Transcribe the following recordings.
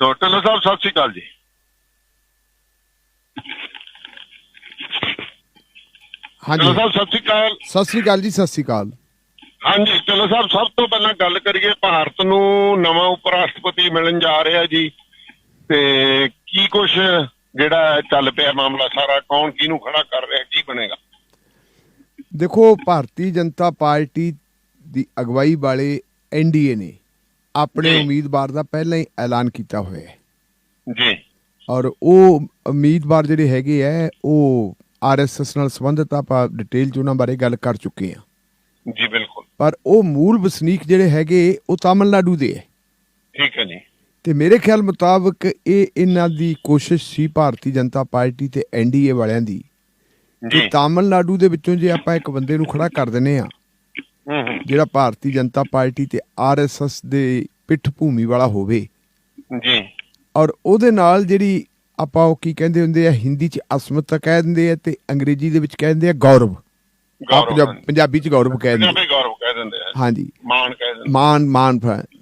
ਢਿੱਲੋਂ ਸਾਹਿਬ ਸਤਿ ਸ਼੍ਰੀ ਅਕਾਲ ਜੀ ਹਾਂਜੀ ਸਾਹਿਬ ਸਤਿ ਸ਼੍ਰੀ ਅਕਾਲ ਸਤਿ ਸ੍ਰੀ ਅਕਾਲ ਜੀ ਸਤਿ ਸ੍ਰੀ ਅਕਾਲ ਹਾਂਜੀ ਢਿੱਲੋਂ ਸਾਹਿਬ ਸਭ ਤੋਂ ਪਹਿਲਾਂ ਗੱਲ ਕਰੀਏ ਭਾਰਤ ਨੂੰ ਨਵਾਂ ਉਪ ਰਾਸ਼ਟਰਪਤੀ ਮਿਲਣ ਜਾ ਰਿਹਾ ਜੀ ਤੇ ਕੀ ਕੁਛ ਜਿਹੜਾ ਚੱਲ ਪਿਆ ਮਾਮਲਾ ਸਾਰਾ ਕੌਣ ਕਿਹਨੂੰ ਖੜਾ ਕਰ ਰਿਹਾ ਕੀ ਬਣੇਗਾ ਦੇਖੋ ਭਾਰਤੀ ਜਨਤਾ ਪਾਰਟੀ ਦੀ ਅਗਵਾਈ ਵਾਲੇ ਐਨਡੀਏ ਨੇ ਆਪਣੇ। ਉਮੀਦਵਾਰ ਦਾ ਪਹਿਲਾਂ ਹੀ ਐਲਾਨ ਕੀਤਾ ਹੋਇਆ ਹੈ। ਜੀ। ਔਰ ਉਹ ਉਮੀਦਵਾਰ ਜਿਹੜੇ ਹੈਗੇ ਆ ਉਹ ਆਰਐਸਐਸ ਨਾਲ ਸੰਬੰਧਿਤ ਆਪਾਂ ਡਿਟੇਲ ਚ ਉਹਨਾਂ ਬਾਰੇ ਗੱਲ ਕਰ ਚੁੱਕੇ ਹਾਂ। ਜੀ ਬਿਲਕੁਲ। ਪਰ ਉਹ ਮੂਲ ਵਸਨੀਕ ਜਿਹੜੇ ਹੈਗੇ ਉਹ ਤਾਮਿਲਨਾਡੂ ਦੇ ਹੈ। ਠੀਕ ਹੈ ਜੀ। ਤੇ ਮੇਰੇ ਖਿਆਲ ਮੁਤਾਬਕ ਇਹ ਇਹਨਾਂ ਦੀ ਕੋਸ਼ਿਸ਼ ਸੀ ਭਾਰਤੀ ਜਨਤਾ ਪਾਰਟੀ ਤੇ ਐਨਡੀਏ ਵਾਲਿਆਂ ਦੀ ਕਿ ਤਾਮਿਲਨਾਡੂ ਦੇ ਵਿੱਚੋਂ ਜੇ ਆਪਾਂ ਇੱਕ ਬੰਦੇ ਨੂੰ ਖੜਾ ਕਰ ਦਿੰਨੇ ਆ ਜਿਹੜਾ ਭਾਰਤੀ ਜਨਤਾ ਪਾਰਟੀ ਤੇ ਆਰਐਸਐਸ ਦੇ ਪਿੱਠ ਭੂਮੀ ਵਾਲਾ ਹੋਵੇ। ਜੀ। ਔਰ ਉਹਦੇ ਨਾਲ ਜਿਹੜੀ ਆਪਾਂ ਉਹ ਕੀ ਕਹਿੰਦੇ ਹੁੰਦੇ ਆ ਹਿੰਦੀ ਚ ਅਸਮਤਾ ਕਹਿ ਦਿੰਦੇ ਆ ਤੇ ਅੰਗਰੇਜ਼ੀ ਦੇ ਵਿੱਚ ਕਹਿ ਦਿੰਦੇ ਆ ਗੌਰਵ। ਪੰਜਾਬ- ਚ ਗੌਰਵ ਕਹਿ ਦਿੰਦੇ ਗੌਰਵ ਕਹਿ ਦਿੰਦੇ ਆ। ਹਾਂਜੀ। ਮਾਨ ਕਹਿ ਦਿੰਦੇ ਮਾਨ ਮਾਨ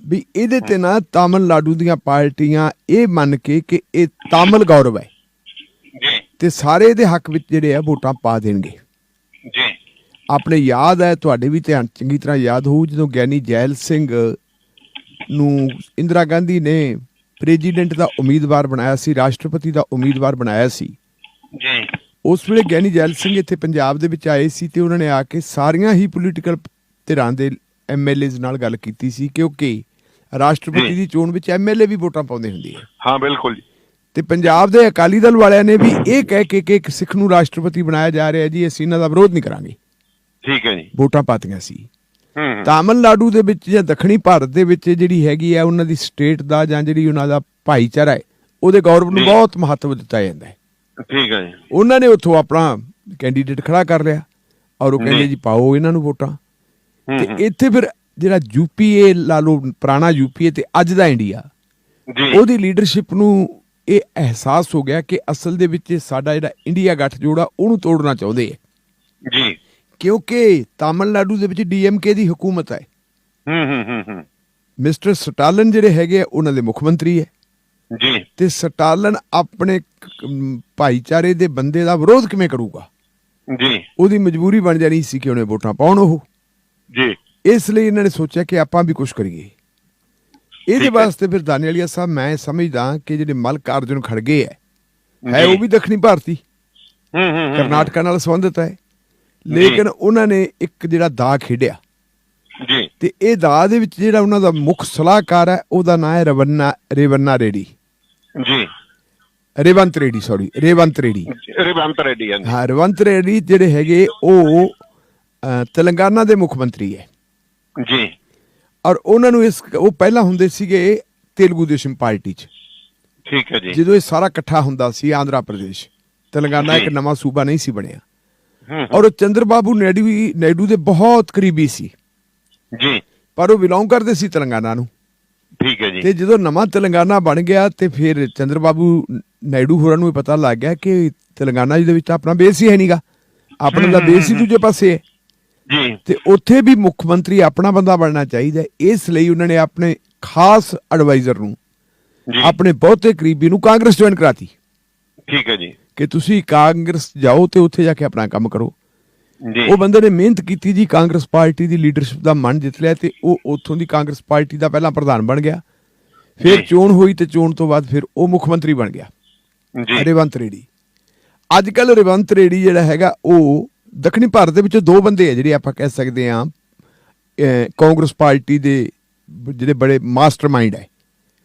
ਵੀ ਇਹਦੇ ਤੇ ਨਾ ਤਾਮਿਲਨਾਡੂ ਦੀਆਂ ਪਾਰਟੀਆਂ ਇਹ ਮੰਨ ਕੇ ਕਿ ਇਹ ਤਾਮਿਲ ਗੌਰਵ ਹੈ। ਜੀ। ਤੇ ਸਾਰੇ ਇਹਦੇ ਹੱਕ ਵਿੱਚ ਜਿਹੜੇ ਆ ਵੋਟਾਂ ਪਾ ਦੇਣਗੇ। ਆਪਣੇ ਯਾਦ ਹੈ ਤੁਹਾਡੇ ਵੀ ਧਿਆਨ ਚੰਗੀ ਤਰ੍ਹਾਂ ਯਾਦ ਹੋਊ ਜਦੋਂ ਗਿਆਨੀ ਜੈਲ ਸਿੰਘ ਨੂੰ ਇੰਦਰਾ ਗਾਂਧੀ ਨੇ ਪ੍ਰੈਜ਼ੀਡੈਂਟ ਦਾ ਉਮੀਦਵਾਰ ਬਣਾਇਆ ਸੀ ਰਾਸ਼ਟਰਪਤੀ ਦਾ ਉਮੀਦਵਾਰ ਬਣਾਇਆ ਸੀ। ਜੀ। ਉਸ ਵੇਲੇ ਗਿਆਨੀ ਜੈਲ ਸਿੰਘ ਇੱਥੇ ਪੰਜਾਬ ਦੇ ਵਿੱਚ ਆਏ ਸੀ ਤੇ ਉਹਨਾਂ ਨੇ ਆ ਕੇ ਸਾਰੀਆਂ ਹੀ ਪੋਲੀਟੀਕਲ ਧਿਰਾਂ ਦੇ ਐਮਐਲਏਜ਼ ਨਾਲ ਗੱਲ ਕੀਤੀ ਸੀ ਕਿਉਂਕਿ ਰਾਸ਼ਟਰਪਤੀ। ਦੀ ਚੋਣ ਵਿੱਚ ਐਮਐਲਏ ਵੀ ਵੋਟਾਂ ਪਾਉਂਦੇ ਹੁੰਦੇ ਆ। ਹਾਂ ਬਿਲਕੁਲ ਜੀ। ਤੇ ਪੰਜਾਬ ਦੇ ਅਕਾਲੀ ਦਲ ਵਾਲਿਆਂ ਨੇ ਵੀ ਇਹ ਕਹਿ ਕੇ ਕਿ ਇੱਕ ਸਿੱਖ ਨੂੰ ਰਾਸ਼ਟਰਪਤੀ ਬਣਾਇਆ ਜਾ ਰਿਹਾ ਜੀ ਅਸੀਂ ਇਹਨਾਂ ਦਾ ਵਿਰੋਧ ਨਹੀਂ ਕਰਾਂਗੇ। ਠੀਕ ਹੈ ਜੀ। ਵੋਟਾਂ ਪਾਤੀਆਂ ਸੀ। ਹੂੰ ਹੂੰ। ਤਾਮਿਲਨਾਡੂ ਦੇ ਵਿੱਚ ਜਾਂ ਦੱਖਣੀ ਭਾਰਤ ਦੇ ਵਿੱਚ ਜਿਹੜੀ ਹੈਗੀ ਆ ਉਹਨਾਂ ਦੀ ਸਟੇਟ ਦਾ ਜਾਂ ਜਿਹੜੀ ਉਹਨਾਂ ਦਾ ਭਾਈਚਾਰਾ ਹੈ ਉਹਦੇ ਗੌਰਵ ਨੂੰ। ਬਹੁਤ ਮਹੱਤਵ ਦਿੱਤਾ ਜਾਂਦਾ ਹੈ। ਠੀਕ ਹੈ ਜੀ। ਉਹਨਾਂ ਨੇ ਉੱਥੋਂ ਆਪਣਾ ਕੈਂਡੀਡੇਟ ਖੜਾ ਕਰ ਲਿਆ ਔਰ ਉਹ ਕਹਿੰਦੇ ਜੀ। ਪਾਓ ਇਹਨਾਂ ਨੂੰ ਵੋਟਾਂ। ਹੂੰ ਤੇ ਹੂੰ। ਇੱਥੇ ਫਿਰ ਜਿਹੜਾ ਯੂਪੀਏ ਲਾ ਲਓ ਪੁਰਾਣਾ ਯੂਪੀਏ ਤੇ ਅੱਜ ਦਾ ਇੰਡੀਆ। ਜੀ। ਉਹਦੀ ਲੀਡਰਸ਼ਿਪ ਨੂੰ ਇਹ ਅਹਿਸਾਸ ਹੋ ਗਿਆ ਕਿ ਅਸਲ ਦੇ ਵਿੱਚ ਸਾਡਾ ਜਿਹੜਾ ਇੰਡੀਆ ਗੱਠਜੋੜ ਆ ਉਹਨੂੰ ਤੋੜਨਾ ਚਾਹੁੰਦੇ ਆ ਜੀ। ਕਿਉਂਕਿ ਤਾਮਿਲਨਾਡੂ ਦੇ ਵਿੱਚ ਡੀਐਮਕੇ ਦੀ ਹਕੂਮਤ ਹੈ। ਹੂੰ ਹੂੰ ਹੂੰ ਮਿਸਟਰ ਸਟਾਲਨ ਜਿਹੜੇ ਹੈਗੇ ਉਹਨਾਂ ਦੇ ਮੁੱਖ ਮੰਤਰੀ ਹੈ। ਜੀ। ਤੇ ਸਟਾਲਨ ਆਪਣੇ ਭਾਈਚਾਰੇ ਦੇ ਬੰਦੇ ਦਾ ਵਿਰੋਧ ਕਿਵੇਂ ਕਰੂਗਾ? ਜੀ। ਉਹਦੀ ਮਜਬੂਰੀ ਬਣ ਜਾਣੀ ਸੀ ਕਿ ਉਹਨੇ ਵੋਟਾਂ ਪਾਉਣ ਉਹ। ਜੀ। ਇਸ ਲਈ ਇਹਨਾਂ ਨੇ ਸੋਚਿਆ ਕਿ ਆਪਾਂ ਵੀ ਕੁਝ ਕਰੀਏ। ਇਹਦੇ। ਵਾਸਤੇ ਫਿਰ ਦਾਨੇਲੀਆ ਸਾਹਿਬ ਮੈਂ ਸਮਝਦਾ ਕਿ ਜਿਹੜੇ ਮਲਕ ਅਰਜੁਨ ਖੜਗੇ ਹੈ ਹੈ। ਉਹ ਵੀ ਦੱਖਣੀ ਭਾਰਤੀ। ਹੂੰ ਹੂੰ। ਕਰਨਾਟਕਾ ਨਾਲ ਸੰਬੰਧਿਤ ਹੈ। ਲੇਕਿਨ ਉਹਨਾਂ ਨੇ ਇੱਕ ਜਿਹੜਾ ਦਾ ਖੇਡਿਆ। ਜੀ। ਤੇ ਇਹ ਦਾ ਦੇ ਵਿੱਚ ਜਿਹੜਾ ਉਹਨਾਂ ਦਾ ਮੁੱਖ ਸਲਾਹਕਾਰ ਹੈ ਉਹਦਾ ਨਾਮ ਹੈ ਰਵੰਨਾ ਰੇਵੰਨਾ ਰੇਡੀ। ਜੀ। ਰੇਵੰਤ ਰੇਡੀ ਸੌਰੀ ਰੇਵੰਤ ਰੇਡੀ। ਰਿਵੰਤ ਰੈਡੀ ਹਾਂ ਰੇਵੰਤ ਰੇਡੀ ਜਿਹੜੇ ਹੈਗੇ ਉਹ ਤੇਲੰਗਾਨਾ ਦੇ ਮੁੱਖ ਮੰਤਰੀ ਹੈ। ਜੀ। ਔਰ ਉਹਨਾਂ ਨੂੰ ਇਸ ਉਹ ਪਹਿਲਾਂ ਹੁੰਦੇ ਸੀਗੇ ਤੇਲਗੂ ਦੇਸ਼ਮ ਪਾਰਟੀ 'ਚ। ਠੀਕ ਹੈ ਜੀ। ਜਦੋਂ ਇਹ ਸਾਰਾ ਇਕੱਠਾ ਹੁੰਦਾ ਸੀ ਆਂਧਰਾ ਪ੍ਰਦੇਸ਼ ਤੇਲੰਗਾਨਾ ਇੱਕ। ਨਵਾਂ ਸੂਬਾ ਨਹੀਂ ਸੀ ਬਣਿਆ। ਔਰ ਉਹ ਚੰਦਰਬਾਬੂ ਨਾਇਡੂ ਨਾਇਡੂ ਦੇ ਬਹੁਤ ਕਰੀਬੀ ਸੀ। ਜੀ। ਪਰ ਉਹ ਬਿਲੋਂਗ ਕਰਦੇ ਸੀ ਤੇਲੰਗਾਨਾ ਨੂੰ। ਠੀਕ ਹੈ ਜੀ। ਤੇ ਜਦੋਂ ਨਵਾਂ ਤੇਲੰਗਾਨਾ ਬਣ ਗਿਆ ਤੇ ਫਿਰ ਚੰਦਰਬਾਬੂ ਨਾਇਡੂ ਹੋਰਾਂ ਨੂੰ ਪਤਾ ਲੱਗ ਗਿਆ ਕਿ ਤੇਲੰਗਾਨਾ ਦੇ ਵਿੱਚ ਆਪਣਾ ਬੇਸ ਹੀ ਹੈ ਨਹੀਂਗਾ ਆਪਣਾ ਦਾ ਬੇਸ ਹੀ ਦੂਜੇ ਪਾਸੇ ਹੈ। ਜੀ। ਤੇ ਉੱਥੇ ਵੀ ਮੁੱਖ ਮੰਤਰੀ ਆਪਣਾ ਬੰਦਾ ਬਣਨਾ ਚਾਹੀਦਾ। ਇਸ ਲਈ ਉਹਨਾਂ ਨੇ ਆਪਣੇ ਖਾਸ ਐਡਵਾਈਜ਼ਰ ਨੂੰ ਜੀ। ਆਪਣੇ ਬਹੁਤੇ ਕਰੀਬੀ ਨੂੰ ਕਾਂਗਰਸ ਜੁਆਇਨ ਕਰਾਤੀ। ਠੀਕ ਹੈ ਜੀ। ਕਿ ਤੁਸੀਂ ਕਾਂਗਰਸ ਜਾਓ ਤੇ ਉੱਥੇ ਜਾ ਕੇ ਆਪਣਾ ਕੰਮ ਕਰੋ। ਜੀ। ਉਹ ਬੰਦੇ ਨੇ ਮਿਹਨਤ ਕੀਤੀ ਜੀ ਕਾਂਗਰਸ ਪਾਰਟੀ ਦੀ ਲੀਡਰਸ਼ਿਪ ਦਾ ਮਨ ਜਿੱਤ ਲਿਆ ਤੇ ਉਹ ਉੱਥੋਂ ਦੀ ਕਾਂਗਰਸ ਪਾਰਟੀ ਦਾ ਪਹਿਲਾਂ ਪ੍ਰਧਾਨ ਬਣ ਗਿਆ। ਫਿਰ। ਚੋਣ ਹੋਈ ਤੇ ਚੋਣ ਤੋਂ ਬਾਅਦ ਫਿਰ ਉਹ ਮੁੱਖ ਮੰਤਰੀ ਬਣ ਗਿਆ। ਜੀ। ਰੇਵੰਤ ਰੇਡੀ ਅੱਜ ਕੱਲ ਰੇਵੰਤ ਰੇਡੀ ਜਿਹੜਾ ਹੈਗਾ ਉਹ ਦੱਖਣੀ ਭਾਰਤ ਦੇ ਵਿੱਚੋਂ ਦੋ ਬੰਦੇ ਆ ਜਿਹੜੇ ਆਪਾਂ ਕਹਿ ਸਕਦੇ ਆ ਕਾਂਗਰਸ ਪਾਰਟੀ ਦੇ ਜਿਹੜੇ ਬੜੇ ਮਾਸਟਰਮਾਈਂਡ ਹੈ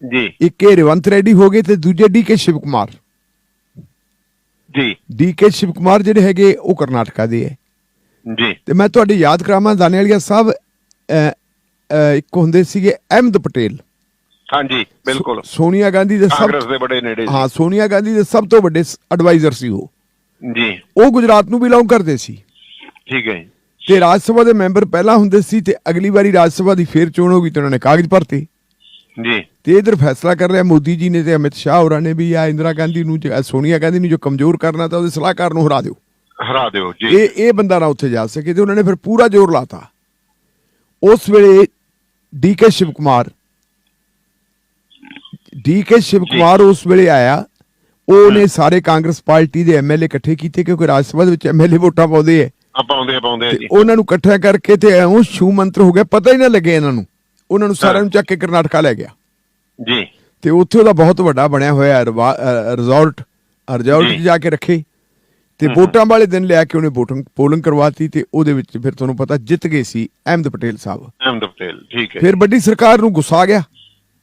ਜੀ। ਇੱਕ ਇਹ ਰੇਵੰਤ ਰੈਡੀ ਹੋ ਗਏ ਤੇ ਦੂਜੇ ਡੀਕੇ ਸ਼ਿਵ ਕੁਮਾਰ ਜੀ। ਡੀਕੇ ਸ਼ਿਵ ਕੁਮਾਰ ਜਿਹੜੇ ਹੈਗੇ ਉਹ ਕਰਨਾਟਕਾ ਦੇ ਹੈ। ਜੀ। ਤੇ ਮੈਂ ਤੁਹਾਡੀ ਯਾਦ ਕਰਾਵਾਂ ਦਾਨੇਵਾਲੀਆ ਸਾਹਿਬ ਅਹ, ਅਹ, ਇੱਕ ਹੁੰਦੇ ਸੀਗੇ ਅਹਿਮਦ ਪਟੇਲ। ਹਾਂਜੀ ਬਿਲਕੁਲ। ਸੋਨੀਆ ਗਾਂਧੀ ਦੇ ਕਾਂਗਰਸ ਸਭ ਦੇ ਬੜੇ ਨੇੜੇ ਹਾਂ ਸੋਨੀਆ ਗਾਂਧੀ ਦੇ ਸਭ ਤੋਂ ਵੱਡੇ ਐਡਵਾਈਜ਼ਰ ਸੀ ਉਹ। ਜੀ। ਉਹ ਗੁਜਰਾਤ ਨੂੰ ਬਿਲੋਂਗ ਕਰਦੇ ਸੀ। ਠੀਕ ਹੈ ਜੀ। ਤੇ ਰਾਜ ਸਭਾ ਦੇ ਮੈਂਬਰ ਪਹਿਲਾਂ ਹੁੰਦੇ ਸੀ ਤੇ ਅਗਲੀ ਵਾਰੀ ਰਾਜ ਸਭਾ ਦੀ ਫੇਰ ਚੋਣ ਹੋ ਗਈ ਤੇ ਉਹਨਾਂ ਨੇ ਕਾਗਜ਼ ਭਰਤੇ। ਜੀ। ਤੇ ਇਧਰ ਫੈਸਲਾ ਕਰ ਲਿਆ ਮੋਦੀ ਜੀ ਨੇ ਤੇ ਅਮਿਤ ਸ਼ਾਹ ਹੋਰਾਂ ਨੇ ਵੀ ਆ ਇੰਦਰਾ ਗਾਂਧੀ ਨੂੰ ਜੇ- ਸੋਨੀਆ ਗਾਂਧੀ ਨੂੰ ਜੋ ਕਮਜ਼ੋਰ ਕਰਨਾ ਤਾਂ ਉਹਦੇ ਸਲਾਹਕਾਰ ਨੂੰ ਹਰਾ ਦਿਓ। ਹਰਾ ਦਿਓ ਜੀ। ਇਹ ਇਹ ਬੰਦਾ ਨਾ ਉੱਥੇ ਜਾ ਸਕੇ ਤੇ ਉਹਨਾਂ ਨੇ ਫਿਰ ਪੂਰਾ ਜ਼ੋਰ ਲਾਤਾ। ਉਸ ਵੇਲੇ ਡੀਕੇ ਸ਼ਿਵ ਕੁਮਾਰ ਡੀਕੇ ਸ਼ਿਵ ਕੁਮਾਰ ਉਸ ਵੇਲੇ ਆਇਆ। ਉਹਨੇ ਸਾਰੇ ਕਾਂਗਰਸ ਪਾਰਟੀ ਦੇ ਐਮਐਲਏ ਇਕੱਠੇ ਕੀਤੇ ਕਿਉਂਕਿ ਰਾਜ ਸਭਾ ਦੇ ਵਿੱਚ ਐਮਐਲਏ ਵੋਟਾਂ ਪਾਉਂਦੇ ਆ। ਪਾਉਂਦੇ ਆ ਪਾਉਂਦੇ ਜੀ। ਉਹਨਾਂ ਨੂੰ ਇਕੱਠਾ ਕਰਕੇ ਤੇ ਐਉਂ ਸ਼ੂ ਮੰਤਰ ਹੋ ਗਿਆ ਪਤਾ ਹੀ ਨਾ ਲੱਗੇ ਇਹਨਾਂ ਨੂੰ। ਉਹਨਾਂ ਨੂੰ ਸਾਰਿਆਂ ਨੂੰ ਚੱਕ ਕੇ ਕਰਨਾਟਕਾ ਲੈ ਗਿਆ। ਜੀ। ਤੇ ਉੱਥੇ ਉਹਦਾ ਬਹੁਤ ਵੱਡਾ ਬਣਿਆ ਹੋਇਆ ਰਿਜ਼ੋਰਟ ਰਿਜ਼ੋਰਟ 'ਚ ਜੀ। ਕੇ ਰੱਖੇ। ਤੇ ਵੋਟਾਂ ਵਾਲੇ ਦਿਨ ਲਿਆ ਕੇ ਉਹਨੇ ਵੋਟਿੰਗ ਪੋਲਿੰਗ ਕਰਵਾਤੀ ਤੇ ਉਹਦੇ ਵਿੱਚ ਫਿਰ ਤੁਹਾਨੂੰ ਪਤਾ ਜਿੱਤ ਗਏ ਸੀ ਅਹਿਮਦ ਪਟੇਲ ਸਾਹਿਬ। ਅਹਿਮਦ ਪਟੇਲ ਠੀਕ ਹੈ। ਫਿਰ ਵੱਡੀ ਸਰਕਾਰ ਨੂੰ ਗੁੱਸਾ ਆ ਗਿਆ।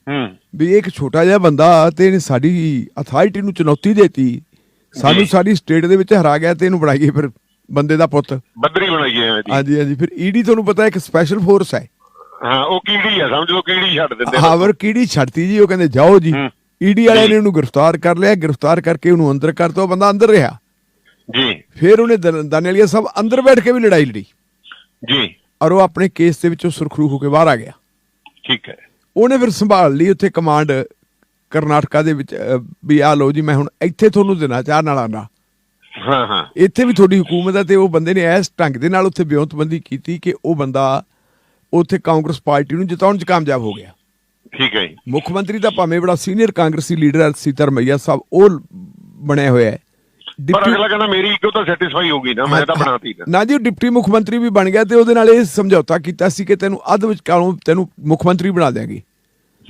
ਹੂੰ ਵੀ ਇੱਕ ਛੋਟਾ ਜਿਹਾ ਬੰਦਾ ਤੇ ਇਹਨੇ ਸਾਡੀ ਅਥਾਰਟੀ ਨੂੰ ਚੁਣੌਤੀ ਦੇਤੀ। ਸਾਨੂੰ। ਸਾਡੀ ਸਟੇਟ ਦੇ ਵਿੱਚ ਹਰਾ ਗਿਆ ਤੇ ਇਹਨੂੰ ਬਣਾਈਏ ਫਿਰ ਬੰਦੇ ਦਾ ਪੁੱਤ। ਬੱਦਰੀ ਬਣਾਈਏ ਆ ਜੀ ਹਾਂਜੀ ਹਾਂਜੀ। ਫਿਰ ਈਡੀ ਤੁਹਾਨੂੰ ਪਤਾ ਇੱਕ ਸਪੈਸ਼ਲ ਫੋਰਸ ਹੈ। ਹਾਂ ਉਹ ਕੀੜੀ ਆ ਸਮਝ ਲਓ ਕੀੜੀ ਛੱਡ ਦਿੰਦੇ ਨੇ। ਹਾਵਰ ਕੀੜੀ ਛੱਡਤੀ ਜੀ ਉਹ ਕਹਿੰਦੇ ਜਾਓ ਜੀ। ਹੂੰ। ਈਡੀ ਵਾਲਿਆਂ ਜੀ। ਨੇ ਉਹਨੂੰ ਗ੍ਰਿਫਤਾਰ ਕਰ ਲਿਆ ਗ੍ਰਿਫਤਾਰ ਕਰਕੇ ਉਹਨੂੰ ਅੰਦਰ ਕਰਤਾ ਉਹ ਬੰਦਾ ਅੰਦਰ ਰਿਹਾ। ਜੀ। ਫਿਰ ਉਹਨੇ ਦ- ਦਾਨੇਲੀਆ ਸਾਹਿਬ ਅੰਦਰ ਬੈਠ ਕੇ ਵੀ ਲੜਾਈ ਲੜੀ। ਜੀ। ਔਰ ਉਹ ਆਪਣੇ ਕੇਸ ਦੇ ਵਿੱਚੋਂ ਸੁਰਖਰੂ ਹੋ ਕੇ ਬਾਹਰ ਆ ਗਿਆ। ਠੀਕ ਹੈ। ਉਹਨੇ ਫਿਰ ਸੰਭਾਲ ਲਈ ਉੱਥੇ ਕਮਾਂਡ ਕਰਨਾਟਕਾ ਦੇ ਵਿੱਚ ਅਹ, ਵੀ ਆ ਲਓ ਜੀ ਮੈਂ ਹੁਣ ਇੱਥੇ ਤੁਹਾਨੂੰ ਦੇਣਾ ਚਾਹ ਨਾਲ ਆਣਾ ਹਾਂ ਹਾਂ। ਇੱਥੇ ਵੀ ਤੁਹਾਡੀ ਹਕੂਮਤ ਹੈ ਤੇ ਉਹ ਬੰਦੇ ਨੇ ਇਸ ਢੰਗ ਦੇ ਨਾਲ ਉੱਥੇ ਬਿਉਂਤਬੰਦੀ ਕੀਤੀ ਕਿ ਉਹ ਬੰਦਾ ਉੱਥੇ ਕਾਂਗਰਸ ਪਾਰਟੀ ਨੂੰ ਜਿਤਾਉਣ 'ਚ ਕਾਮਯਾਬ ਹੋ ਗਿਆ। ਠੀਕ ਹੈ ਜੀ। ਮੁੱਖ ਮੰਤਰੀ ਦਾ ਭਾਵੇਂ ਬੜਾ ਸੀਨੀਅਰ ਕਾਂਗਰਸੀ ਲੀਡਰ ਹੈ ਸੀਤਾਰਮਈਆ ਸਾਹਿਬ ਉਹ ਬਣਿਆ ਹੋਇਆ ਹੈ। ਪਰ ਅਗਲਾ ਕਹਿੰਦਾ ਮੇਰੀ ਇੱਕੋ ਤਾਂ ਸੈਟੀਸਫਾਈ ਹੋ ਗਈ ਨਾ ਮੈਂ ਤਾਂ ਬਣਾਤੀ ਨਾ। ਨਾ ਜੀ ਉਹ ਡਿਪਟੀ ਮੁੱਖ ਮੰਤਰੀ ਵੀ ਬਣ ਗਿਆ ਤੇ ਉਹਦੇ ਨਾਲ ਇਹ ਸਮਝੌਤਾ ਕੀਤਾ ਸੀ ਕਿ ਤੈਨੂੰ ਅੱਧ ਵਿੱਚ ਕਾਲੋਂ ਤੈਨੂੰ ਮੁੱਖ ਮੰਤਰੀ ਬਣਾ ਦਿਆਂਗੇ।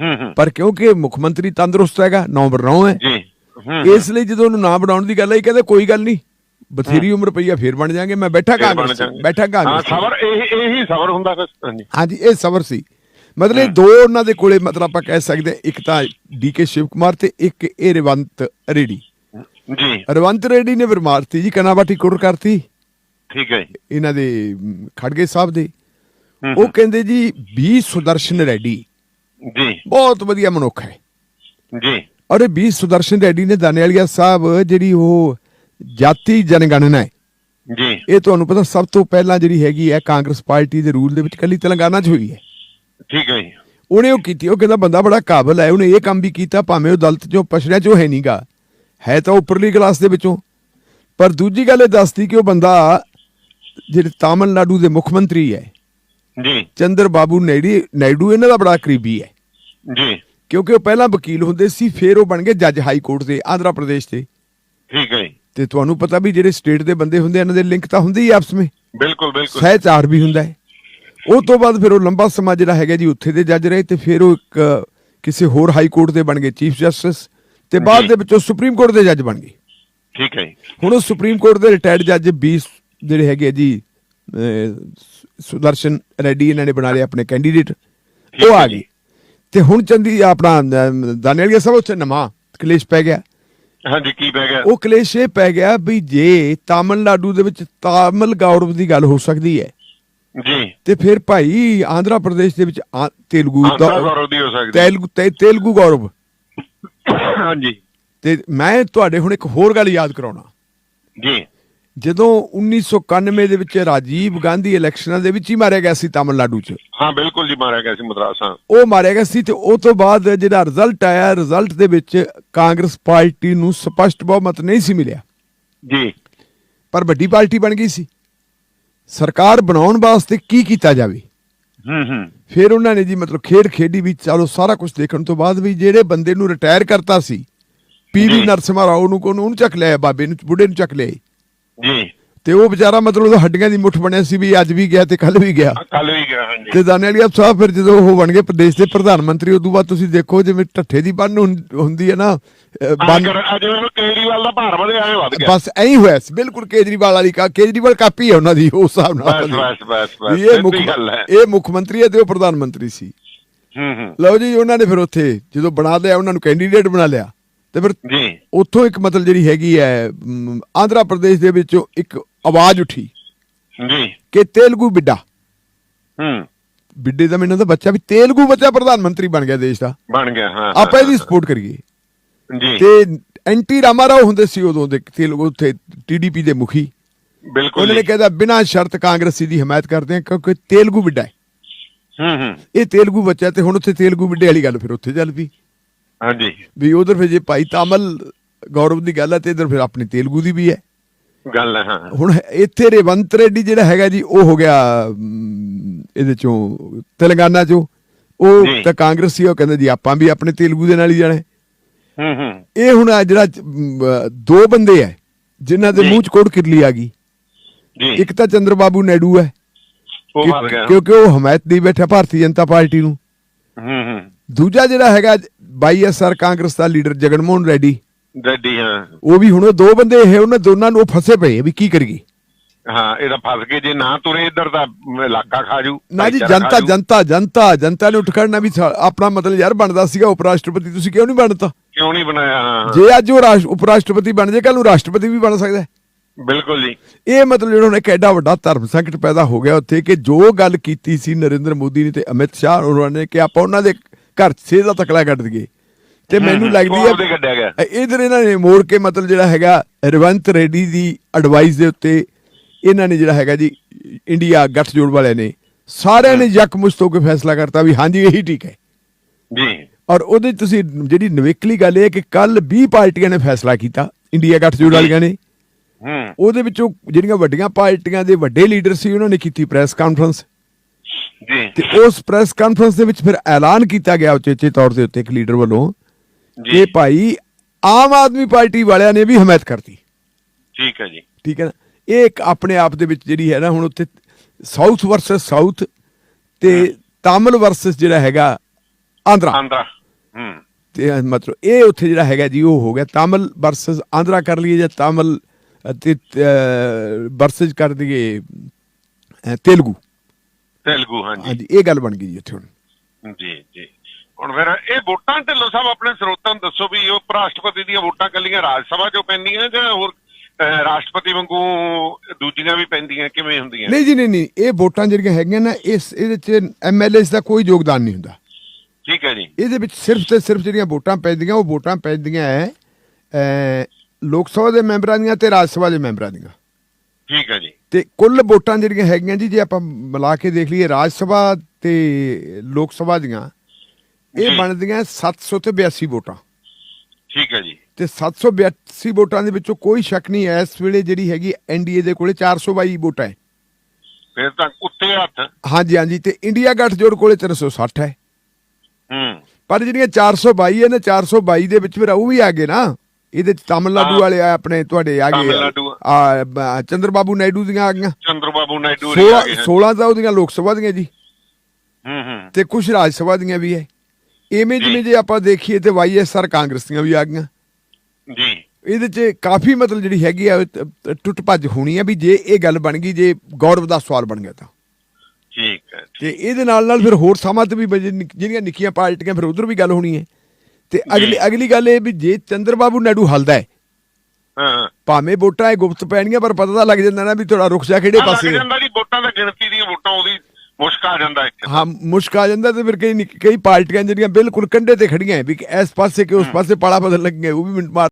ਹੂੰ ਹੂੰ। ਪਰ ਕਿਉਂਕਿ ਮੁੱਖ ਮੰਤਰੀ ਤੰਦਰੁਸਤ ਹੈਗਾ ਨੰਬਰ 9 ਹੈ। ਜੀ ਇਸ ਲਈ ਜਦੋਂ ਉਹਨੂੰ ਨਾ ਬਣਾਉਣ ਦੀ ਗੱਲ ਆਈ ਕਹਿੰਦੇ ਕੋਈ ਗੱਲ ਨਹੀਂ। ਬਥੇਰੀ ਉਮਰ ਪਈ ਆ ਫੇਰ ਬਣ ਜਾਾਂਗੇ ਮੈਂ ਬੈਠਾ ਕਾਂਗਰਸ। ਬੈਠਾ ਹਾਂ ਕਾਂਗਰਸ 'ਚ। ਸਬਰ ਇਹ ਇਹੀ ਸਬਰ ਹੁੰਦਾ ਹਾਂਜੀ। ਹਾਂਜੀ ਇਹ ਸਬਰ ਸੀ। ਮਤਲਬ ਦੋ ਉਹਨਾਂ ਦੇ ਕੋਲੇ ਮਤਲਬ ਆਪਾਂ ਕਹਿ ਸਕਦੇ ਹਾਂ, ਇੱਕ ਤਾਂ ਡੀਕੇ ਸ਼ਿਵ ਕੁਮਾਰ ਤੇ ਇੱਕ ਇਹ ਰਵੰਤ ਰੇਡੀ। ਜੀ। ਰਵੰਤ ਰੇਡੀ ਨੇ ਫਿਰ ਮਾਰਤੀ ਜੀ ਕਨਾਬਾਟੀ ਕੁਰ ਕਰਤੀ। ਠੀਕ ਹੈ ਜੀ। ਇਹਨਾਂ ਦੇ ਖੜਗੇ ਸਾਹਿਬ ਦੇ। ਹੂੰ, ਉਹ ਕਹਿੰਦੇ ਜੀ ਬੀ ਸੁਦਰਸ਼ਨ ਰੈਡੀ। ਜੀ। ਬਹੁਤ ਵਧੀਆ ਮਨੁੱਖ ਹੈ। ਜੀ। ਇਹ ਬੀ ਸੁਦਰਸ਼ਨ ਰੈਡੀ ਨੇ ਦਾਨੇਵਾਲੀਆ ਸਾਹਿਬ ਜਿਹੜੀ ਉਹ ਜਾਤੀ ਜਨਗਣਨਾ ਹੈ। ਜੀ। ਇਹ ਤੁਹਾਨੂੰ ਪਤਾ ਸਭ ਤੋਂ ਪਹਿਲਾਂ ਜਿਹੜੀ ਹੈਗੀ ਹੈ ਕਾਂਗਰਸ ਪਾਰਟੀ ਦੇ ਰੂਲ ਦੇ ਵਿੱਚ ਕੱਲੀ ਤੇਲੰਗਾਨਾ 'ਚ ਹੋਈ ਹੈ। ਠੀਕ ਹੈ ਜੀ। ਉਹਨੇ ਉਹ ਕੀਤੀ ਉਹ ਕਹਿੰਦਾ ਬੰਦਾ ਬੜਾ ਕਾਬਲ ਹੈ ਉਹਨੇ ਇਹ ਕੰਮ ਵੀ ਕੀਤਾ ਭਾਵੇਂ ਉਹ ਦਲਤ ਚੋਂ ਪਛੜਿਆ ਚੋਂ ਹੈ ਨਹੀਂਗਾ ਹੈ ਤਾਂ ਉੱਪਰਲੀ ਕਲਾਸ ਦੇ ਵਿੱਚੋਂ। ਪਰ ਦੂਜੀ ਗੱਲ ਇਹ ਦੱਸਦੀ ਕਿ ਉਹ ਬੰਦਾ ਜਿਹੜੇ ਤਾਮਿਲਨਾਡੂ ਦੇ ਮੁੱਖ ਮੰਤਰੀ ਹੈ ਜੀ। ਚੰਦਰ ਬਾਬੂ ਨਾਇਡੀ ਨਾਇਡੂ ਇਹਨਾਂ ਦਾ ਬੜਾ ਕਰੀਬੀ ਹੈ। ਜੀ। ਕਿਉਂਕਿ ਉਹ ਪਹਿਲਾਂ ਵਕੀਲ ਹੁੰਦੇ ਸੀ ਫਿਰ ਉਹ ਬਣ ਗਏ ਜੱਜ ਹਾਈ ਕੋਰਟ ਦੇ ਆਂਧਰਾ ਪ੍ਰਦੇਸ਼ ਦੇ। ਠੀਕ ਹੈ ਜੀ। ਤੇ ਤੁਹਾਨੂੰ ਪਤਾ ਵੀ ਜਿਹੜੇ ਸਟੇਟ ਦੇ ਬੰਦੇ ਹੁੰਦੇ ਇਹਨਾਂ ਦੇ ਲਿੰਕ ਤਾਂ ਹੁੰਦੇ ਹੀ ਆਪਸ ਵਿੱਚ। ਬਿਲਕੁਲ ਬਿਲਕੁਲ। ਸਹਿਚਾਰ ਵੀ ਹੁੰਦਾ ਹੈ। ਉਹ ਤੋਂ ਬਾਅਦ ਫਿਰ ਉਹ ਲੰਬਾ ਸਮਾਂ ਜਿਹੜਾ ਹੈਗਾ ਜੀ ਉੱਥੇ ਦੇ ਜੱਜ ਰਹੇ ਤੇ ਫਿਰ ਉਹ ਇੱਕ ਕਿਸੇ ਹੋਰ ਹਾਈ ਕੋਰਟ ਦੇ ਬਣ ਗਏ ਚੀਫ ਜਸਟਿਸ ਤੇ ਬਾਅਦ। ਦੇ ਵਿੱਚ ਉਹ ਸੁਪਰੀਮ ਕੋਰਟ ਦੇ ਜੱਜ ਬਣ ਗਏ। ਠੀਕ ਹੈ ਹੁਣ ਉਹ ਸੁਪਰੀਮ ਕੋਰਟ ਦੇ ਰਿਟਾਇਰਡ ਜੱਜ 20 ਜਿਹੜੇ ਹੈਗੇ ਜੀ ਸੁਦਰਸ਼ਨ ਰੈਡੀ ਇਹਨਾਂ ਨੇ ਬਣਾ ਲਿਆ ਆਪਣੇ ਕੈਂਡੀਡੇਟ ਉਹ ਆ। ਗਏ। ਤੇ ਹੁਣ ਚੰਦੀ ਆਪਣਾ ਦਾਨੇਲੀਆ ਸਾਹਿਬ ਉੱਥੇ ਨਵਾਂ ਕਲੇਸ਼ ਪੈ ਗਿਆ। ਹਾਂਜੀ ਕੀ ਪੈ ਗਿਆ? ਉਹ ਕਲੇਸ਼ ਇਹ ਪੈ ਗਿਆ ਵੀ ਜੇ ਤਾਮਿਲਨਾਡੂ ਦੇ ਵਿੱਚ ਤਾਮਿਲ ਗੌਰਵ ਦੀ ਗੱਲ ਹੋ ਸਕਦੀ ਹੈ। ਜੀ। ਤੇ ਫਿਰ ਭਾਈ ਆਂਧਰਾ ਪ੍ਰਦੇਸ਼ ਦੇ ਵਿੱਚ ਤੇਲਗੂ ਦਾ- ਗੌਰਵ ਦੀ ਹੋ ਸਕਦੀ ਤੇਲਗੂ ਤੇਲਗੂ ਗੌਰਵ। ਹਾਂਜੀ। ਤੇ ਮੈਂ ਤੁਹਾਡੇ ਹੁਣ ਇੱਕ ਹੋਰ ਗੱਲ ਯਾਦ ਕਰਾਉਣਾ। ਜੀ। ਜਦੋਂ 1991 ਦੇ ਵਿੱਚ ਰਾਜੀਵ ਗਾਂਧੀ ਇਲੈਕਸ਼ਨਾਂ ਦੇ ਵਿੱਚ ਹੀ ਮਾਰਿਆ ਗਿਆ ਸੀ ਤਾਮਿਲਨਾਡੂ 'ਚ। ਹਾਂ ਬਿਲਕੁਲ ਜੀ ਮਾਰਿਆ ਗਿਆ ਸੀ ਮਦਰਾਸਾਂ ਉਹ ਮਾਰਿਆ ਗਿਆ ਸੀ ਤੇ ਉਹ ਤੋਂ ਬਾਅਦ ਜਿਹੜਾ ਰਿਜ਼ਲਟ ਆਇਆ ਰਿਜ਼ਲਟ ਦੇ ਵਿੱਚ ਕਾਂਗਰਸ ਪਾਰਟੀ ਨੂੰ ਸਪਸ਼ਟ ਬਹੁਮਤ ਨਹੀਂ ਸੀ ਮਿਲਿਆ। ਜੀ। ਪਰ ਵੱਡੀ ਪਾਰਟੀ ਬਣ ਗਈ ਸੀ। ਸਰਕਾਰ ਬਣਾਉਣ ਵਾਸਤੇ ਕੀ ਕੀਤਾ ਜਾਵੇ? ਹੂੰ ਹੂੰ। ਫਿਰ ਉਹਨਾਂ ਨੇ ਜੀ ਮਤਲਬ ਖੇਡ ਖੇਡੀ ਵੀ ਚਲੋ ਸਾਰਾ ਕੁਝ ਦੇਖਣ ਤੋਂ ਬਾਅਦ ਵੀ ਜਿਹੜੇ ਬੰਦੇ ਨੂੰ ਰਿਟਾਇਰ ਕਰਤਾ ਸੀ ਪੀਵੀ। ਨਰਸਿਮਹਾ ਰਾਓ ਨੂੰ ਕੋਨੂੰ ਉਹਨੂੰ ਚੱਕ ਲਿਆ ਬਾਬੇ ਨੂੰ ਬੁੱਢੇ ਨੂੰ ਚੱਕ ਲਿਆ। ਜੀ। ਤੇ ਉਹ ਵਿਚਾਰਾ ਮਤਲਬ ਉਹਦਾ ਹੱਡੀਆਂ ਦੀ ਮੁੱਠ ਬਣਿਆ ਸੀ ਵੀ ਅੱਜ ਵੀ ਗਿਆ ਤੇ ਕੱਲ ਵੀ ਗਿਆ। ਕੱਲ ਵੀ ਗਿਆ ਹਾਂਜੀ। ਤੇ ਦਾਨੇਲੀਆ ਸਾਹਿਬ ਫਿਰ ਜਦੋਂ ਉਹ ਬਣ ਗਏ ਪ੍ਰਦੇਸ਼ ਦੇ ਪ੍ਰਧਾਨ ਮੰਤਰੀ ਉਦੋਂ ਬਾਅਦ ਤੁਸੀਂ ਦੇਖੋ ਜਿਵੇਂ ਢੱਠੇ ਦੀ ਬੰਨ ਹੁੰਦੀ ਹੈ ਨਾ ਬੰਨ ਉਹ ਕੇਜਰੀਵਾਲ ਦਾ ਭਾਰ ਵਧਿਆ ਐ ਵੱਧ ਗਿਆ। ਬਸ ਐਂ ਹੀ ਹੋਇਆ ਸੀ ਬਿਲਕੁਲ ਕੇਜਰੀਵਾਲ ਵਾਲੀ ਕਾ ਕੇਜਰੀਵਾਲ ਕਾਪੀ ਹੈ ਉਹਨਾਂ ਦੀ ਉਸ ਹਿਸਾਬ ਨਾਲ ਬਸ ਬਸ ਬਸ ਇਹ ਮੁੱਖ ਇਹ ਮੁੱਖ ਮੰਤਰੀ ਹੈ ਤੇ ਉਹ ਪ੍ਰਧਾਨ ਮੰਤਰੀ ਸੀ। ਹੂੰ ਹੂੰ। ਲਓ ਜੀ ਉਹਨਾਂ ਨੇ ਫਿਰ ਉੱਥੇ ਜਦੋਂ ਬਣਾ ਲਿਆ ਉਹਨਾਂ ਨੂੰ ਕੈਂਡੀਡੇਟ ਬਣਾ ਲਿਆ। ਤੇ ਫਿਰ ਜੀ। ਉੱਥੋਂ ਇੱਕ ਮਤਲਬ ਜਿਹੜੀ ਹੈਗੀ ਹੈ ਆਂਧਰਾ ਪ੍ਰਦੇਸ਼ ਦੇ ਵਿੱਚੋਂ ਇੱਕ ਆਵਾਜ਼ ਉੱਠੀ ਜੀ। ਕਿ ਤੇਲਗੂ ਬਿੱਡਾ। ਹੂੰ। ਬਿੱਡੇ ਦਾ ਮੈਨੂੰ ਤਾਂ ਬੱਚਾ ਵੀ ਤੇਲਗੂ ਬੱਚਾ ਪ੍ਰਧਾਨ ਮੰਤਰੀ ਬਣ ਗਿਆ ਦੇਸ਼ ਦਾ। ਬਣ ਗਿਆ ਹਾਂ ਆਪਾਂ ਇਹਦੀ ਸਪੋਰਟ ਕਰੀਏ। ਜੀ। ਤੇ ਐਂਟੀ ਰਾਮਾਰਾਓ ਹੁੰਦੇ ਸੀ ਉਦੋਂ ਦੇ ਤੇਲਗੂ ਉੱਥੇ ਟੀਡੀਪੀ ਦੇ ਮੁਖੀ। ਬਿਲਕੁਲ ਉਹਨਾਂ ਨੇ। ਕਹਿੰਦਾ ਬਿਨਾਂ ਸ਼ਰਤ ਕਾਂਗਰਸੀ ਦੀ ਹਮਾਇਤ ਕਰਦੇ ਆ ਕਿਉਂਕਿ ਤੇਲਗੂ ਬਿੱਡਾ ਹੈ। ਹੂੰ ਹੂੰ। ਇਹ ਤੇਲਗੂ ਬੱਚਾ ਤੇ ਹੁਣ ਉੱਥੇ ਤੇਲਗੂ ਬਿੱਡੇ ਵਾਲੀ ਗੱਲ ਫਿਰ ਉੱਥੇ ਚੱਲ ਪਈ। ਹਾਂਜੀ। ਵੀ ਉਧਰ ਫਿਰ ਜੇ ਭਾਈ ਤਾਮਲ ਗੌਰਵ ਦੀ ਗੱਲ ਹੈ ਤੇ ਇਧਰ ਫਿਰ ਆਪਣੀ ਤੇਲਗੂ ਦੀ ਵੀ ਹੈ। ਗੱਲ ਹੈ ਹਾਂ। ਹੁਣ ਇੱਥੇ ਰੇਵੰਤ ਰੈਡੀ ਜਿਹੜਾ ਹੈਗਾ ਜੀ ਉਹ ਹੋ ਗਿਆ ਇਹਦੇ ਚੋਂ ਤੇਲੰਗਾਨਾ ਚੋਂ। ਉਹ। ਤਾਂ ਕਾਂਗਰਸੀ ਉਹ ਕਹਿੰਦੇ ਜੀ ਆਪਾਂ ਵੀ ਆਪਣੇ ਤੇਲਗੂ ਦੇ ਨਾਲ ਹੀ ਜਾਣਾ ਹੈ। ਹੂੰ ਇਹ ਹੁਣ ਜਿਹੜਾ ਦੋ ਬੰਦੇ ਐ ਜਿਨ੍ਹਾਂ ਦੇ। ਮੂੰਹ ਚ ਕੋੜ ਕਿਰਲੀ ਆ ਗਈ। ਜੀ। ਇੱਕ ਤਾਂ ਚੰਦਰ ਬਾਬੂ ਨਾਇਡੂ ਗਿਆ। ਕਿਉਂਕਿ ਉਹ ਹਮਾਇਤ ਦੀ ਬੈਠਾ ਭਾਰਤੀ ਜਨਤਾ ਪਾਰਟੀ ਨੂੰ। ਹੂੰ ਹੂੰ। ਦੂਜਾ ਜਿਹੜਾ ਹੈਗਾ ਵਾਈਐਸਆਰ ਕਾਂਗਰਸ ਦਾ ਲੀਡਰ ਜਗਨ ਮੋਹਨ ਰੈਡੀ ਡੈਡੀ ਹਾਂ। ਉਹ ਵੀ ਹੁਣ ਉਹ ਦੋ ਬੰਦੇ ਇਹ ਉਹਨਾਂ ਦੋਨਾਂ ਨੂੰ ਫਸੇ ਪਏ ਆ ਵੀ ਕੀ ਕਰੀਏ? ਹਾਂ ਇਹਦਾ ਫਸ ਕੇ ਜੇ ਨਾ ਤੁਰੇ ਇੱਧਰ ਦਾ ਇਲਾਕਾ ਖਾ ਜੂ ਨਾ ਜੀ ਜਨਤਾ। ਜਨਤਾ ਜਨਤਾ ਜਨਤਾ ਨੇ ਉੱਠ ਖੜਨਾ ਵੀ ਆਪਣਾ ਮਤਲਬ ਯਾਰ ਬਣਦਾ ਸੀਗਾ ਉਪ ਰਾਸ਼ਟਰਪਤੀ ਤੁਸੀਂ ਕਿਉਂ ਨਹੀਂ ਬਣਤਾ? ਕਿਉਂ ਨਹੀਂ ਬਣਾਇਆ ਹਾਂ, ਜੇ ਅੱਜ ਉਹ ਰਾਸ਼- ਉਪ ਰਾਸ਼ਟਰਪਤੀ ਬਣ ਜੇ ਕੱਲ ਨੂੰ ਰਾਸ਼ਟਰਪਤੀ ਵੀ ਬਣ ਸਕਦਾ। ਬਿਲਕੁਲ ਜੀ। ਇਹ ਮਤਲਬ ਜਿਹੜਾ ਹੁਣ ਇੱਕ ਐਡਾ ਵੱਡਾ ਧਰਮ ਸੰਕਟ ਪੈਦਾ ਹੋ ਗਿਆ ਉੱਥੇ ਕਿ ਜੋ ਗੱਲ ਕੀਤੀ ਸੀ ਨਰਿੰਦਰ ਮੋਦੀ ਨੇ ਤੇ ਅਮਿਤ ਸ਼ਾਹ ਉਹਨਾਂ ਨੇ ਕਿ ਆਪਾਂ ਉਹਨਾਂ ਦੇ ਘਰ ਸੇ ਦਾ ਤਕਲਾ ਕੱਢ ਦਈਏ। ਤੇ ਮੈਨੂੰ ਲੱਗਦੀ ਹੈ ਇਧਰ ਇਹਨਾਂ ਨੇ ਮੋੜ ਕੇ ਮਤਲਬ ਜਿਹੜਾ ਹੈਗਾ ਰਵੰਤ ਰੈਡੀ ਦੀ ਐਡਵਾਈਸ ਦੇ ਉੱਤੇ ਇਹਨਾਂ ਨੇ ਜਿਹੜਾ ਹੈਗਾ ਜੀ ਇੰਡੀਆ ਗੱਠਜੋੜ ਵਾਲਿਆਂ ਨੇ ਸਾਰਿਆਂ ਨੇ ਯਕਮੁਸ਼ਤ ਹੋ ਕੇ ਫੈਸਲਾ ਕਰਤਾ ਵੀ ਹਾਂਜੀ ਇਹੀ ਠੀਕ ਹੈ। ਜੀ। ਔਰ ਉਹਦੇ ਤੁਸੀਂ ਜਿਹੜੀ ਨਵੇਕਲੀ ਗੱਲ ਇਹ ਹੈ ਕਿ ਕੱਲ 20 ਪਾਰਟੀਆਂ ਨੇ ਫੈਸਲਾ ਕੀਤਾ ਇੰਡੀਆ ਗੱਠਜੋੜ ਵਾਲੀਆਂ ਨੇ। ਹੂੰ। ਉਹਦੇ ਵਿੱਚੋਂ ਜਿਹੜੀਆਂ ਵੱਡੀਆਂ ਪਾਰਟੀਆਂ ਦੇ ਵੱਡੇ ਲੀਡਰ ਸੀ ਉਹਨਾਂ ਨੇ ਕੀਤੀ ਪ੍ਰੈਸ ਕਾਨਫਰੰਸ ਜੀ। ਤੇ ਉਸ ਪ੍ਰੈਸ ਕਾਨਫਰੰਸ ਦੇ ਵਿੱਚ ਫਿਰ ਐਲਾਨ ਕੀਤਾ ਗਿਆ ਉਚੇਚੇ ਤੌਰ ਦੇ ਉੱਤੇ ਇੱਕ ਲੀਡਰ ਵੱਲੋਂ ਜੀ। ਕਿ ਭਾਈ ਆਮ ਆਦਮੀ ਪਾਰਟੀ ਵਾਲਿਆਂ ਨੇ ਵੀ ਹਮਾਇਤ ਕਰਤੀ। ਠੀਕ ਹੈ ਜੀ। ਠੀਕ ਹੈ ਨਾ? ਇਹ ਇੱਕ ਆਪਣੇ ਆਪ ਦੇ ਵਿੱਚ ਜਿਹੜੀ ਹੈ ਨਾ ਹੁਣ ਉੱਥੇ ਸਾਊਥ ਵਰਸਸ ਸਾਊਥ ਤੇ ਤਾਮਿਲ ਵਰਸਸ ਜਿਹੜਾ ਹੈਗਾ ਆਂਧਰਾ। ਆਂਦਾ ਹੂੰ। ਤੇ ਮਤਲਬ ਇਹ ਉੱਥੇ ਜਿਹੜਾ ਹੈਗਾ ਜੀ ਉਹ ਹੋ ਗਿਆ। ਤਾਮਿਲ ਵਰਸਸ ਆਂਧਰਾ ਕਰ ਲਈਏ ਜਾਂ ਤਾਮਿਲ ਤੇ ਵਰਸਸ ਕਰ ਦਈਏ ਤੇਲਗੂ। ਤੇਲਗੂ ਹਾਂਜੀ। ਹਾਂਜੀ ਇਹ ਗੱਲ ਬਣ ਗਈ ਜੀ ਉੱਥੇ ਹੁਣ। ਜੀ ਜੀ। ਹੁਣ ਫਿਰ ਇਹ ਵੋਟਾਂ ਢਿੱਲੋਂ ਸਾਹਿਬ ਆਪਣੇ ਸਰੋਤਾਂ ਨੂੰ ਦੱਸੋ ਵੀ ਉਹ ਰਾਸ਼ਟਰਪਤੀ ਦੀਆਂ ਵੋਟਾਂ ਕੱਲੀਆਂ ਰਾਜ ਸਭਾ ਚੋਂ ਪੈਂਦੀਆਂ ਜਾਂ ਹੋਰ ਰਾਸ਼ਟਰਪਤੀ ਵਾਂਗੂ ਦੂਜੀਆਂ ਵੀ ਪੈਂਦੀਆਂ ਕਿਵੇਂ ਹੁੰਦੀਆਂ? ਨਹੀਂ ਜੀ ਨਹੀਂ ਨਹੀਂ ਇਹ ਵੋਟਾਂ ਜਿਹੜੀਆਂ ਹੈਗੀਆਂ ਨਾ ਇਸ ਇਹਦੇ ਚ ਐਮਐਲਏਸ ਦਾ ਕੋਈ ਯੋਗਦਾਨ ਨਹੀਂ ਹੁੰਦਾ। ਠੀਕ ਹੈ ਜੀ। ਇਹਦੇ ਵਿੱਚ ਸਿਰਫ ਤੇ ਸਿਰਫ ਜਿਹੜੀਆਂ ਵੋਟਾਂ ਪੈਂਦੀਆਂ ਉਹ ਵੋਟਾਂ ਪੈਂਦੀਆਂ ਹੈ ਲੋਕ ਸਭਾ ਦੇ ਮੈਂਬਰਾਂ ਦੀਆਂ ਤੇ ਰਾਜ ਸਭਾ ਦੇ ਮੈਂਬਰਾਂ ਦੀਆਂ। ਠੀਕ ਹੈ ਜੀ। ਤੇ ਕੁੱਲ ਵੋਟਾਂ ਜਿਹੜੀਆਂ ਹੈਗੀਆਂ ਜੀ ਜੇ ਆਪਾਂ ਮਿਲਾ ਕੇ ਦੇਖ ਲਈਏ ਰਾਜ ਸਭਾ ਤੇ ਲੋਕ ਸਭਾ ਦੀਆਂ ਇਹ। ਬਣਦੀਆਂ 700 ਤੇ 82 ਵੋਟਾਂ। ਠੀਕ ਹੈ ਜੀ। ਤੇ 782 ਵੋਟਾਂ ਦੇ ਵਿੱਚੋਂ ਕੋਈ ਸ਼ੱਕ ਨਹੀਂ ਇਸ ਵੇਲੇ ਜਿਹੜੀ ਹੈਗੀ ਐਨਡੀਏ ਦੇ ਕੋਲੇ 422 ਵੋਟਾਂ ਹੈ। ਫਿਰ ਤਾਂ ਉੱਤੇ ਹੱਥ ਹਾਂਜੀ ਹਾਂਜੀ ਤੇ ਇੰਡੀਆ ਗੱਠਜੋੜ ਕੋਲੇ 360 ਹੈ। ਹੂੰ। ਪਰ ਜਿਹੜੀਆਂ 422 ਹੈ ਨਾ 422 ਦੇ ਵਿੱਚ ਫਿਰ ਉਹ ਵੀ ਆ ਗਏ ਨਾ। ਇਹਦੇ ਚ ਤਾਮਿਲਨਾਡੂ। ਵਾਲੇ ਆ ਆਪਣੇ ਤੁਹਾਡੇ ਆ ਗਏ ਚੰਦਰ ਬਾਬੂ ਨਾਇਡੂ ਦੀਆਂ ਆ ਗਈਆਂ। ਚੰਦਰ ਬਾਬੂ ਨਾਇਡੂ ਹੋਰੀ ਆ 16 ਗਏ ਹਨ। 16 ਤਾਂ ਉਹਦੀਆਂ ਲੋਕ ਸਭਾ ਦੀਆਂ ਜੀ। ਹੂੰ ਹੂੰ। ਤੇ ਕੁਝ ਰਾਜ ਸਭਾ ਦੀਆਂ ਵੀ ਹੈ ਇਵੇਂ। ਜਿਵੇਂ ਜੇ ਆਪਾਂ ਦੇਖੀਏ ਤੇ ਵਾਈਐਸਆਰ ਕਾਂਗਰਸ ਦੀਆਂ ਵੀ ਆ ਗਈਆਂ। ਜੀ। ਇਹਦੇ 'ਚ ਕਾਫੀ ਮਤਲਬ ਜਿਹੜੀ ਹੈਗੀ ਆ ਟੁੱਟ ਭੱਜ ਹੋਣੀ ਆ ਵੀ ਜੇ ਇਹ ਗੱਲ ਬਣ ਗਈ ਜੇ ਗੌਰਵ ਦਾ ਸਵਾਲ ਬਣ ਗਿਆ ਤਾਂ। ਠੀਕ ਹੈ ਤੇ ਇਹਦੇ ਨਾਲ ਨਾਲ ਫਿਰ ਹੋਰ ਸਮਾਂ ਤੇ ਵੀ ਜਿਹੜੀਆਂ ਨਿੱਕੀਆਂ ਪਾਰਟੀਆਂ ਫਿਰ ਉਧਰ ਵੀ ਗੱਲ ਹੋਣੀ ਹੈ ਤੇ ਅਗਲੀ ਅਗਲੀ ਗੱਲ ਇਹ ਵੀ ਜੇ ਚੰਦਰ ਬਾਬੂ ਨਾਇਡੂ ਹਲਦਾ ਹੈ ਹਾਂ। ਭਾਵੇਂ ਵੋਟਾਂ ਇਹ ਗੁਪਤ ਪੈਣਗੀਆਂ ਪਰ ਪਤਾ ਤਾਂ ਲੱਗ ਜਾਂਦਾ ਨਾ ਵੀ ਤੁਹਾਡਾ ਰੁਖ ਜਾ ਕਿਹੜੇ ਲੱਗ ਪਾਸੇ ਹੈ। ਜਾਂਦਾ ਜੀ ਵੋਟਾਂ ਦਾ ਗਿਣਤੀ ਦੀਆਂ ਵੋਟਾਂ ਉਹਦੀ ਮੁਸ਼ਕ ਆ ਜਾਂਦਾ ਇੱਕ ਹਾਂ ਮੁਸ਼ਕ ਆ ਜਾਂਦਾ ਤੇ ਫਿਰ ਕਈ ਨਿੱਕ- ਕਈ ਪਾਰਟੀਆਂ ਜਿਹੜੀਆਂ ਬਿਲਕੁਲ ਕੰਢੇ ਤੇ ਖੜੀਆਂ ਹੈ ਵੀ ਕਿ ਇਸ ਪਾਸੇ ਕਿ ਉਸ ਪਾਸੇ ਪਾਲਾ ਬਦਲ ਲੱਗੀਆਂ ਉਹ ਵੀ ਮਿੰਟ ਮਾਰ